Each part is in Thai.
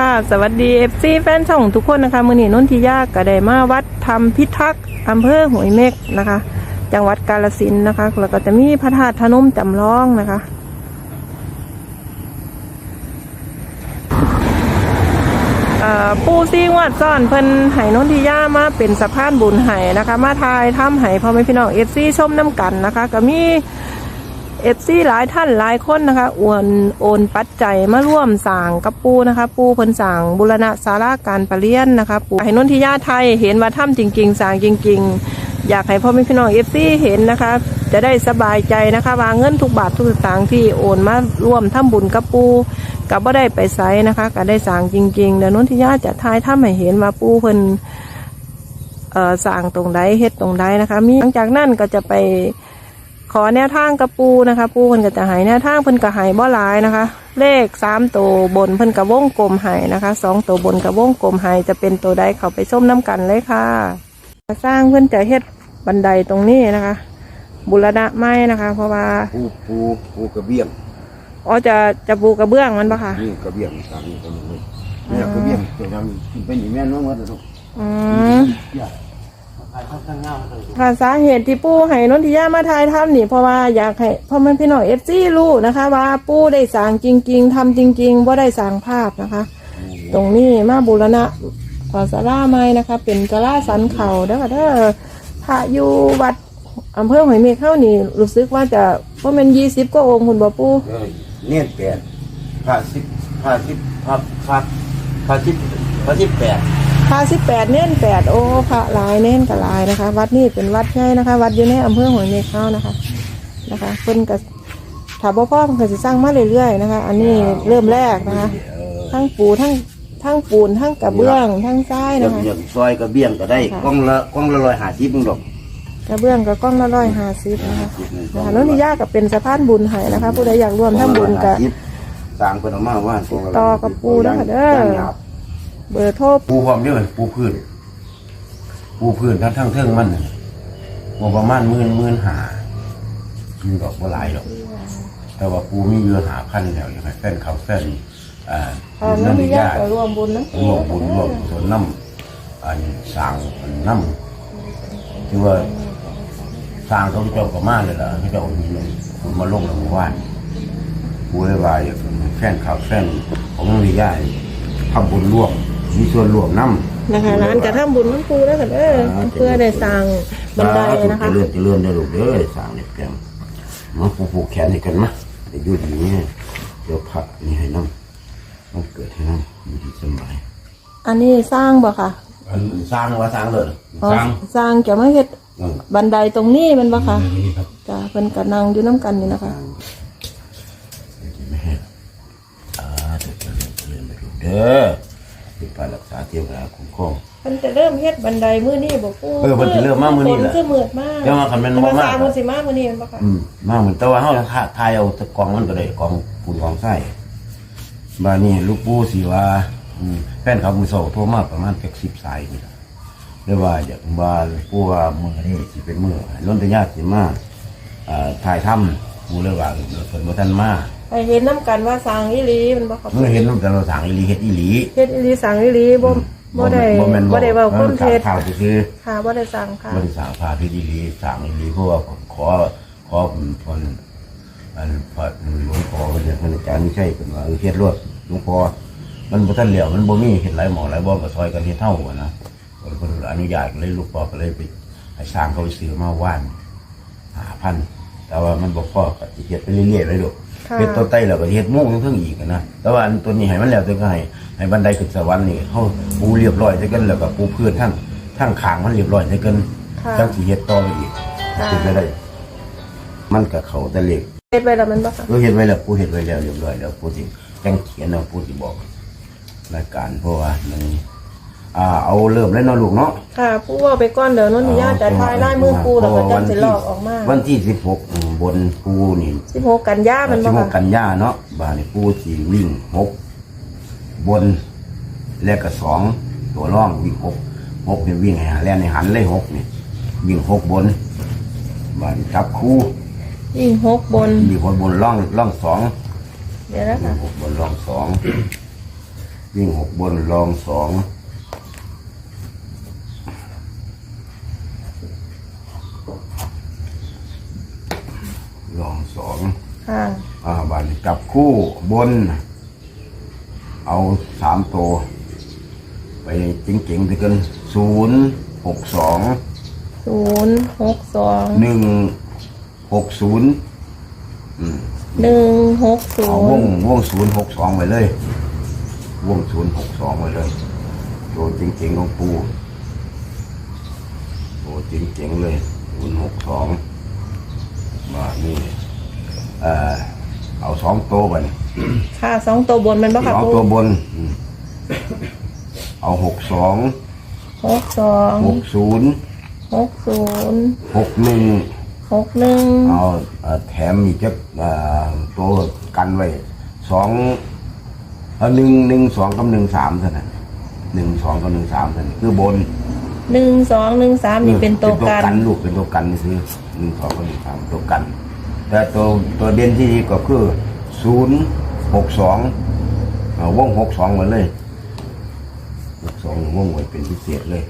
ค่ะ สวัสดีเอฟซีแฟนช่องทุกคนนะคะ มือนีนนทิยาก็ไดมาวัดธรรมพิทักษ์อำเภอหวยเม็กนะคะ จังหวัดกาลสินนะคะ แล้วก็จะมีพระธาตุพนมจำลองนะคะปูซีวัดซ่อนเพิ่นไห้นนทิยามาเป็นสะพานบุญไห้นะคะ มาทายถ้ำไห้พ่อแม่พี่น้องเอฟซีชมน้ำกันนะคะ ก็มี เอฟซีหลายท่านหลายคนนะคะอวนโอนปัจจัยมาร่วมสั่งกับปูนะคะ ปูเพิ่นสั่งบุรณะสาราการประเรียนนะคะ ปูให้นนทิยาไทยเห็นว่าถ้ำจริงๆสั่งจริง ๆ อยากให้พ่อแม่พี่น้องเอฟซีเห็นนะคะ จะได้สบายใจนะคะว่าเงินทุกบาททุกสตางค์ที่โอนมาร่วมทำบุญกับปูกับบ่าได้ไปไซนะคะก็ได้สั่งจริงๆเดี๋ยวนนทิยาจะทายถ้ำให้เห็นว่าปูเพิ่นเอ่อสั่งตรงใดเฮ็ดตรงใดนะคะ มีหลังจากนั้นก็จะไป ขอแนวทางกระปูนะคะ ปูเพิ่นก็จะใหายแนวทางเพิ่นก็ใหายบ่หลายนะคะ เลขสามตัวบนเพิ่นก็วงกลมใหายนะคะสองตัวบนกับวงกลมใหายจะเป็นตัวใดเข้าไปส้มน้ำกันเลยค่ะ สร้างเพิ่นจะเฮ็ดบันไดตรงนี้นะคะ บุรณะไม้นะคะ เพราะว่าปูปูปูกระเบี้ยงอ๋อจะจะปูกระเบื้องมันปะคะนี่กระเบี้ยงสามนี่ตัวนึงเลยเนี่ยกระเบี้ยงตัวนั้นเป็นอย่างแม่นว่าหมดเลยลูกอืม เนี่ยค่ะสาเหตุที่ปูให้นนทิยามาทายทำนี่เพราะว่าอยากให้พ่อแม่พี่น้องเอฟซีรู้นะคะ ว่าปูได้สั่งจริง ๆทำจริงๆว่าได้สั่งภาพนะคะ ตรงนี้มาบูรณะขอสาราไม้นะคะ เป็นสาราสันเขาเด้อค่ะเด้อพระอยู่วัดอำเภอหอยเมฆเข้านี่รู้สึกว่าจะเพราะมันยี่สิบก็องค์คุณบ่ปูเออเนี่ยแปดผ้าสิบผ้าสิบผ้าผ้าผ้าสิบผ้าสิบแปด พระสิบแปดเน้นแปดโอ้พระหลายเน้นกับหลายนะคะ วัดนี่เป็นวัดใหญ่นะคะ วัดอยู่ในอำเภอหอยเมฆเข้านะคะนะคะเพิ่นก็ถ้าบ่พ่อเพิ่นก็สิสร้างมาเรื่อยๆนะคะ อันนี้เริ่มแรกนะคะ ทั้งปูทั้งทั้งปูนทั้งกระเบื้องทั้งทรายกระนะคะเบี้ยงซอยกระเบี้ยงก็ได้ค่ะกล้องละกล้องละร้อยห้าสิบมึงดอกกระเบื้องกับกล้องละร้อยห้าสิบนะคะนะคะน้องนิยากับเป็นสะพานบุญให้นะคะ ผู้ใดอยากร่วมทำบุญกับสร้างเป็นออกมาว่าต่อกับปูนะคะเด้อ เบอร์โทรปูความเยอะปูพื้นปูพื้นทั้งทั้งเทิงมันน่ะบ่ประมาณหมื่นหมื่นหามีดอกบ่หลายดอก แต่ว่าปูมีเยอะหาพันแล้วอย่างไรแฟนเขาแฟนอ่าเอ่อน้องนิยาก็ร่วมบุญน้ำปูร่วมบุญร่วมส่วนน้ำอันสร้างอันน้ำที่ว่าสร้างเขาเจ้าก็มาเลยล่ะเขาเจ้ามีคนมาลงในหมู่บ้านปูเลยว่าอย่างแฟนเขาแฟนของน้องนิยาทำบุญร่วม มีส่วนร่วมน้ำ นะคะร้านกระทำบุญน้ำปูแล้วกันเด้อเพื่อได้สร้างบันไดนะคะจะเลื่อนจะเลื่อนได้ลูกเด้อสร้างเนี่ยแกมมาผูกผูกแขนให้กันมาได้อยืดอย่างนี้เดี๋ยวผักนี่ให้น้ำต้องเกิดให้น้ำอยู่ที่สมัยอันนี้สร้างบ่ค่ะอันสร้างว่าสร้างเลยอ๋อสร้าง สร้างเกี่ยวมาเฮ็ดเออบันไดตรงนี้แมันบ่ค่ะนี่ครับจ้ะเพิ่นก็นั่งอยู่น้ำกันนี่นะคะ ไม่ให้อ่าเดี๋ยวจะเลื่อนจะเลื่อนไปลูกเด้อ เป็นการรักษาเทียมราคุ้มครองเพิ่นจะเริ่มเฮ็ดบันไดมื้อนี้บ่ปูเออเพิ่นจะเริ่มมามื้อนี้แหละฝคือมืดมากเดี๋ยวมาคันแม่นบ่บ่มามามื้อสิมามื้อนี้แม่นบ่ค่ะอืมมาเหมือนแต่ว่าเขาทาทายเอาแตะกองมันก็ได้กองปูนกองไส้บานนี้ลูกปูสิว่าอืมแฟนเขามือโซ่โทรมาประมาณเกือบสิบสายนี่ล่ะเรียกว่าอยากว่าปูว่ามือนี่สิเป็นมือล้นตะญาติสิมาอ่าถ่ายทำปูเลยว่าเพิ่นบ่ทันมา ให้เห็นน้ำกันว่าสร้างอีหลีแมันบ่ค่ะเมื่อเห็นแต่เราสั่งอีหลีเฮ็ดอีหลีเฮ็ดอีหลีสร้างอีหลีบ่บ่ได้แม่นบ่ได้เว้าความเท็จข่าวคือค่ะบ่ได้สร้างค่ะบริษัทพาพิธีรีสั่งอีเพราะว่าขอขอพรอันพระหลวงพ่อพระอาจารย์ไม่ใช่เป็นว่าเออเฮ็ดรวดหลวงพ่อมันบ่ทันเหลียวมันบ่มีเฮ็ดหลายหมอหลายบ่ก็ซอยกันเฮ็ดเท่ากันนะเพิ่นอนุญาตก็เลยลูกพ่อก็เลยไปให้สร้างเขาไปซื้อมาว่าน5,000แต่ว่ามันบ่พอก็สิเฮ็ดไปเรื่อยๆเลยลูก ค่ะ เฮ็ดตัวไต้แล้วก็เฮ็ดมุ่งทั้งอีกอะนะแต่ว่าอันตัวนี้ให้มันแล้วตัวก็ให้ให้บันไดขึ้นสวรรค์นี่เฮาปูเรียบร้อยซะกันแล้วก็ปูพื้นทั้งทั้งขางมันเรียบร้อยซะกันค่ะจังสีเฮ็ดต่อไปอีกค่ะเป็นไปได้ มันกับเขาแต่เล็กเฮ็ดไว้แล้วแมันบ่ค่ะเราเฮ็ดไว้แล้วผู้เฮ็ดไว้แล้วเรียบร้อยแล้วผู้ที่จังเขียนเอาผู้ที่บอกรายการเพราะว่ามัน อ่าเอาเริ่มแล้วเนาะลูกเนาะค่ะผู้เว้าไปก่อนเดี๋ยวนนทิยาจะทายลายมือปูแล้วก็จังสิลอกออกมาวันที่สิบหกบนปูนี่16กันยามันสิบ่บหค่ะกกันยาเนาะบ้านนี่ปูที่วิ่งหกบน แล้วก็สองตัวร่องวิ่งหกหกนี่วิ่งให้หาแล้วในหันเลยหกนี่วิ่งหกบนบ้านนี่จับคู่ยิ่งหกบนมีคนบนร่องร่องสองเดี๋ยวนะมีคะหกบนร่องสองวิ่งหกบนรองสองรองสอง ค่ะ อ่าบันจับ คู่บน เอาสามตัว ไปจริงๆไปกันศูนย์หกสองศูนย์หกสองหนึ่งหกศูนย์หนึ่งหกศูเอาวนงย์วงศูนย์หกสองไปเลยวงศูนย์หกสองไปเลยตัวจริงๆของปูตัวจริงๆเลยศูนย์หกสองมานี่เอ่อ เอาสองตัวไปค่ะสองตัวบนมันบ่ค่ะเอาปูตัวบนอืมเอาหกสองหกสองหกศูนย์หกศูนย์หกหนึ่งหกหนึ่งเอาเอ่อแถมอีกจักเอ่อตัวกันไว้สองเอาหนึ่งหนึ่งสองกับหนึ่งสามเท่านั้นหนึ่งสองกับหนึ่งสามเท่านั้นคือบนหนึ่งสองหนึ่งสามนี่เป็นตัวกัน ลูกเป็นตัวกันคือหนึ่งสองกับหนึ่งสามตัวกัน แต่ตัวตัวเด่นที่ดีก็คือศูนย์หกสองวงหกสองมาเลยหกสองวงไว้เป็นพิเศษเลย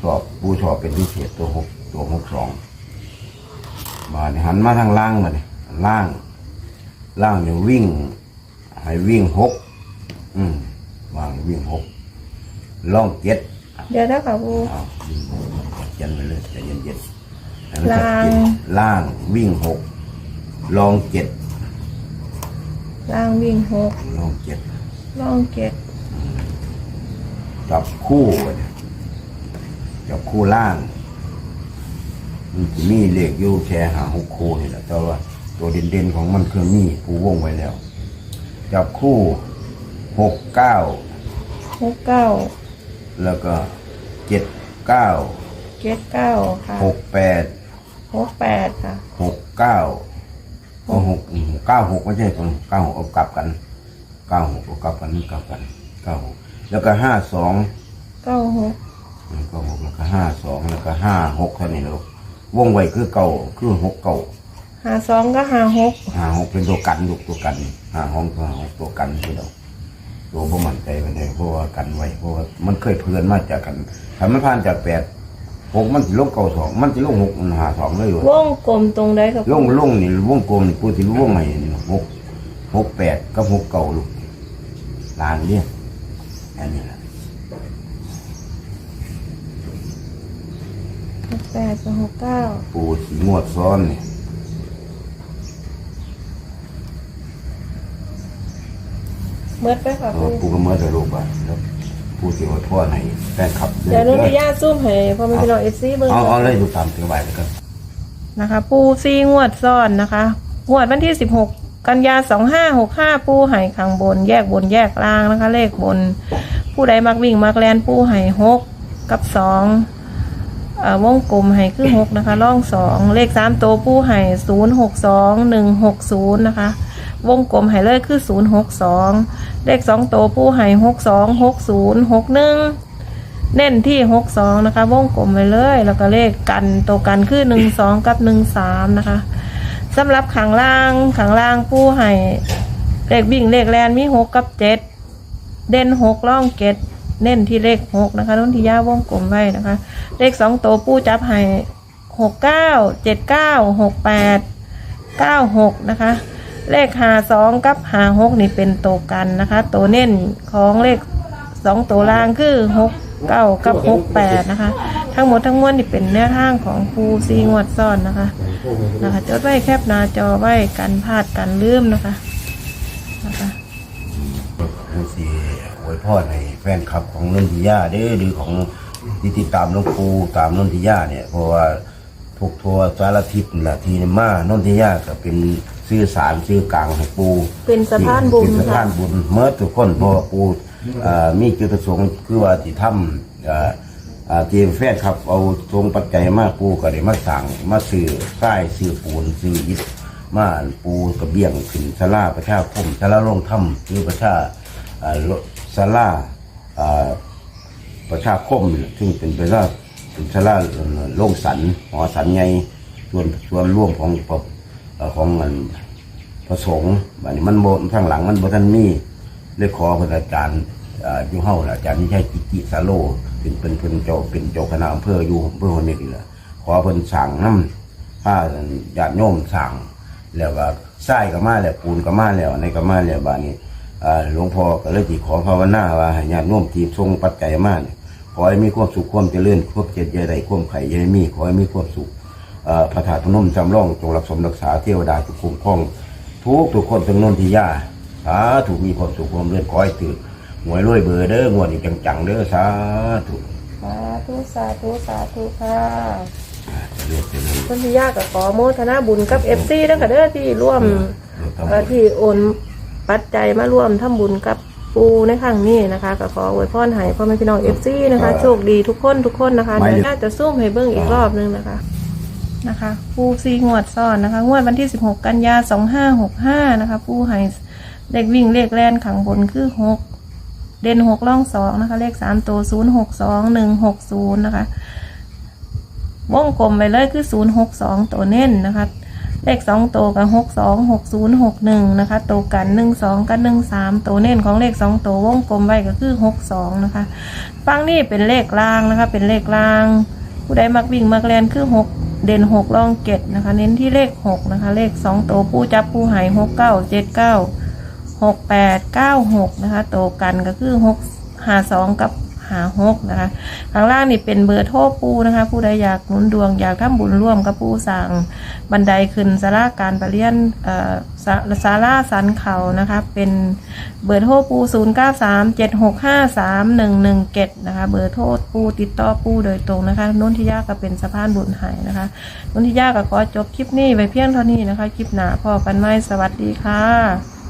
ชอบผู้ชอบเป็นพิเศษตัวหกตัวหกสองมาเนี่ยหันมาทางล่างมาเนี่ยล่างล่างเนี่ยวิ่งให้วิ่งหกอืมวางวิ่งหกล่องเจ็ดเดี๋ยวนะค่ะปูเอาวิ่งหกเย็นไปเลยใจเย็นเย็นๆให้มันล่างชัดเจนล่างวิ่งหก ลองเจ็ดล่างวิ่งหกลองเจ็ดล่องเจ็ดจับคู่ไว้เนี่ยจับคู่ล่างมันจะมีเลขอยู่แค่หาหกคู่นี่แหละแต่ว่าตัวเด่นๆของมันคือมีผู้วงไว้แล้ว จับคู่หกเก้าหกเก้าแล้วก็เจ็ดเก้าเจ็ดเก้าค่ะหกแปด หกแปดค่ะ หกเก้าเอาหกอืมเก้าหกไม่ใช่คนเก้าหกเอากลับกันเก้าหกเอากลับกันนี่กลับกันเก้าหกแล้วก็ห้าสองเก้าหกเก้าหกแล้วก็ห้าสองแล้วก็ห้าหกเท่านี้ลูกวงไว้คือเก่าคือหกเก่าหาสองก็หาหกห้าหกเป็นตัวกันลูกตัวกันห้าห้องตัวหกตัวกันที่เราตัวบ่มั่นใจมันเลยเพราะว่ากันไว้เพราะว่ามันเคยเพื่อนมาจากกันถ้ามันผ่านจากแปด หกมันจะลงเก่าสองมันจะลงหกมันหาสองเลยอยู่วงกลมตรงใดครับลงลงนี่วงกลมนี่พูดถึงวงใหม่นี่หกหกแปดกับหกเก่าลูกลานเนี่ยอันนี้แหละหกแปดกับหกเก้าปูสีงวดซ้อนนี่เมื่อไปค่ะเอปูอปูก็เมื่อจะลูกไปแล้ว ปูสีว่าพ่อไหนแฟนขับเดี๋ยวนุ่นพิยาซุ่มให้พ่อแม่พี่น้องเอฟซีเบิ่งเอาเอาเลยดูตามสบายแล้วกันนะคะ ปูซีงวดซ่อนนะคะงวดวันที่สิบหกกันยาสองห้าหกห้าปูไห่ข้างบน แยกบนแยกล่างนะคะ เลขบน ผู้ใดมักวิ่งมักแลนปูไห่หกกับสองเอ่อวงกลมไห่คือหกนะคะ ล่องสองเลขสามตัวปูไห่ศูนย์หกสองหนึ่งหกศูนย์นะคะ วงกลมไห่เลยคือศูนย์หกสองเลขสองตัวปูไห่หกสองหกศูนย์หกหนึ่งเน้นที่หกสองนะคะ วงกลมไปเลย แล้วก็เลขกันตัวกันคือหนึ่งสองกับหนึ่งสามนะคะสำหรับขังล่างขังล่างผู้ให้เลขวิ่งเลขแลนมีหกกับเจ็ดเด่นหกล่องเจ็ดเน้นที่เลขหกนะคะนุ่นที่ย่าวงกลมไว้นะคะ เลขสองตัวผู้จับให้หกเก้าเจ็ดเก้าหกแปดเก้าหกนะคะ เลขหาสองกับหาหกนี่เป็นตัวกันนะคะ ตัวเน้นของเลขสองตัวล่างคือหกเก้ากับหกแปดนะคะ ทั้งหมดทั้งมวลนี่เป็นแนวทางของครูซีงวดซ่อนนะคะนะคะจดไว้แคบหน้าจอไว้กันพลาดกันลืมนะคะนะคะปูสีอวยพ่อในแฟนคลับของนนทิยาเด้อหรือของที่ติดตามหลวงปูตามนนทิยาเนี่ยเพราะว่า ทุกทัวสารทิศนี่แหละทีนมานนทิยาก็เป็นสื่อสารสื่อกลางให้ปูเป็นสะพานบุญเป็นสะค่ะพานบุญเมื่อทุกคนเพอปูเอ่อมีจุดประสงค์คือว่าที่ทำเอ่อเอ่อทีมแฟนครับเอาทรงปัจจัยมาปูก็ได้มาสั่งมาซื้อทรายซื้อปูนซื้ออิฐมาปูกระเบียงขึ้นศาลาประชาคมศาลาโรงถ้ำคือประชาเอ่อศาลาเอ่อ ประชาคมนี่ซึ่งเป็นประชา เป็นศาลาโรงสันหอสันใหญ่ส่วนส่วนร่วมของเอ่อของมันประสงค์บัดนี้มันโบทางหลังมันบ่ทันมีเลยขอพระอาจารย์อ่าอยู่เฮาล่ะอาจารย์นี่ใช่กิจิสาโลเป็นเป็นเป็นเจ้าเป็นเจ้าคณะอำเภออยู่อำเภอหัวเม็ดนี่แหละขอเพิ่นสั่งน้ำผ้าญาติโยมสั่งแล้วก็ทรายก็มาแล้วปูนก็มาแล้วในก็มาแล้วบานี้หลวงพ่อก็เลยสิขอภาวนาว่าห้ญาติโยมที่ทรงปัจจัยมาเนี่ย ขอให้มีความสุขความเจริญความเจ็บใหญ่ใดความไข่ใหญ่มีขอให้มีความสุขเอ่อพระธาตุพนมจำลองจงรักสมรักษาเทวดาทุกคุ้มครอง ทุกทุกคนทั้งนนทิยาสาธุมีความสุขความเรื่อนขอให้ตื่นหวยรวยเบอร์เด้องวดนี้จังๆเด้อสาธุสาธุสาธุสาธุค่ะเรียกเป็นคนที่ยากกับขอโมทนาบุญกับเอฟซีแล้วก็เด้อที่ร่วมเรียกเอ่อที่โอนปัจจัยมาร่วมทำบุญกับ ปูในครั้งนี้นะคะก็ขออวยพรให้พ่อแม่พี่น้องเอฟซีนะคะ โชคดีทุกคนทุกคนนะคะเดี๋ยวน่าจะซูมให้เบิ้งอีกรอบนึงนะคะ นะคะ ปูซีงวดซ้อนนะคะ งวดวันที่ 16 กันยา 2565 นะคะ ปูให้เลขวิ่งเลขแลนขังบนคือ 6 เด่น6ล่อง 2 นะคะ เลข 3 ตัว 062 160 นะคะ วงกลมไปเลยคือ 062 ตัวเน้นนะคะ เลขสองตัวกับหกสองหกศูนย์หกหนึ่งนะคะตัวกันหนึ่งสองกับหนึ่งสามตัวเน้นของเลขสองตัววงกลมไว้ก็คือหกสองนะคะฟังนี่เป็นเลขล่างนะคะ เป็นเลขล่าง ผู้ใดมักวิ่งมักแลนคือหกเด่นหกรองเจ็ดนะคะ เน้นที่เลขหกนะคะ เลขสองตัวผู้จับผู้หายหกเก้าเจ็ดเก้าหกแปดเก้าหกนะคะตัวกันก็คือหกหาสองกับ หาหกนะคะข้างล่างนี่เป็นเบอร์โทรปูนะคะ ผู้ใดอยากหนุนดวงอยากทำบุญร่วมกับปูสั่งบันไดขึ้นสาราการประเรียนเอ่อสาสาราสันเขานะคะ เป็นเบอร์โทรปู0 9 3 7 6 5 3 1 1 7นะคะเบอร์โทรปูติดต่อปูโดยตรงนะคะนุ่นทิยากก็เป็นสะพานบุญหายนะคะนุ่นทิยากก็ขอจบคลิปนี้ไว้เพียงเท่านี้นะคะคลิปหน้าพอกันไหมสวัสดีค่ะ